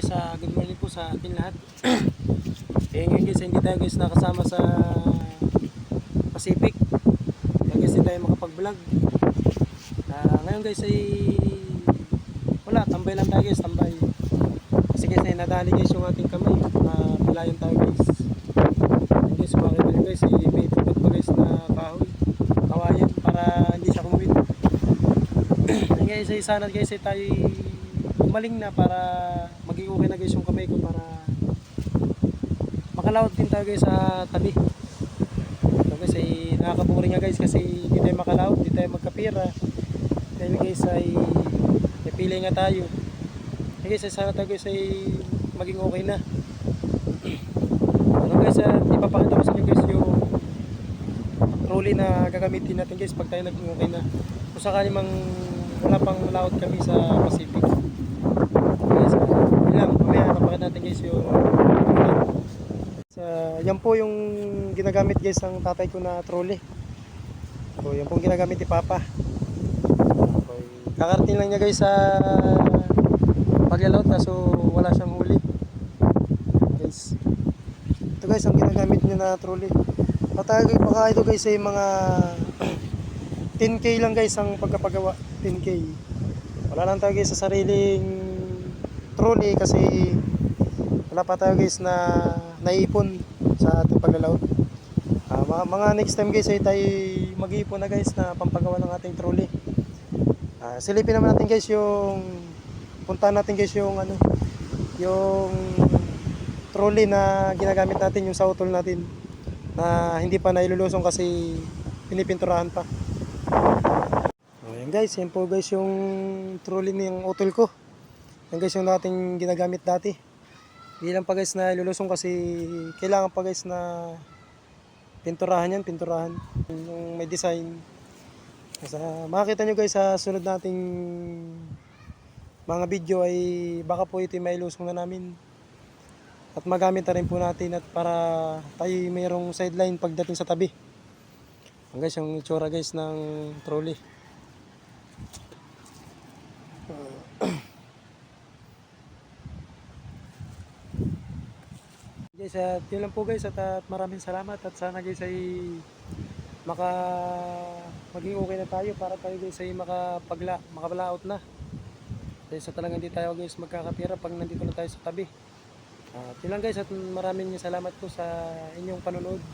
guys, sa good morning po sa atin lahat. eh ngayon guys, hindi tayo guys nakasama sa Pacific. Kaya guys, hindi tayo makapag-vlog. Ah, ngayon guys ay wala, tambay lang tayo guys, tambay. Kasi guys, ay nadali guys yung ating kamay. Uh, tayo guys. Ayun guys, makita nyo guys, ay may tupad pa guys na kahoy. Kawayan para hindi siya kumuwit. Ayun guys, ay sana guys ay tayo umaling na para maging okay na guys yung kamay ko para makalawat din tayo guys sa tabi. So guys ay nakakaburi nga guys kasi hindi tayo makalawat, hindi tayo magkapira. Dahil guys ay napili nga tayo. Ay guys ay sana tayo guys ay maging okay na. Ano guys, ah, ipapakita ko sa inyo guys yung trolley na gagamitin natin guys pag tayo naging okay na. Kung sakali mang wala pang laot kami sa Pacific. Guys, uh, yun lang, mamaya napakita natin guys yung sa yan po yung ginagamit guys ng tatay ko na trolley. So yan po yung ginagamit ni Papa. Okay. Kakarating lang niya guys sa paglalaot kaso wala siyang huli. Guys. Ito guys ang ginagamit niya na trolley. Patagay baka ito guys ay mga 10k lang guys ang pagkapagawa. 10k. Wala lang tayo guys sa sariling trolley kasi wala pa tayo guys na naipon sa ating paglalaot. Ah, mga, next time guys ay tayo mag-iipon na guys na pampagawa ng ating trolley. Ah, silipin naman natin guys yung puntahan natin guys yung ano yung trolley na ginagamit natin yung sa utol natin na hindi pa nailulusong kasi pinipinturahan pa. Ayan guys, yan po guys yung trolley ng utol ko. Yan guys yung dating ginagamit dati. Hindi lang pa guys na ilulusong kasi kailangan pa guys na pinturahan yan, pinturahan. Yung may design. Sa, makikita nyo guys sa sunod nating mga video ay baka po ito may ilusong na namin. At magamit na rin po natin at para tayo mayroong sideline pagdating sa tabi. Ang guys, yung itsura guys ng trolley. Guys, at yun lang po guys at, at maraming salamat at sana guys ay maka maging okay na tayo para tayo guys ay makapagla, makabalaot na. Dahil sa talagang hindi tayo guys magkakapira pag nandito na tayo sa tabi. At yun lang guys at maraming salamat po sa inyong panonood.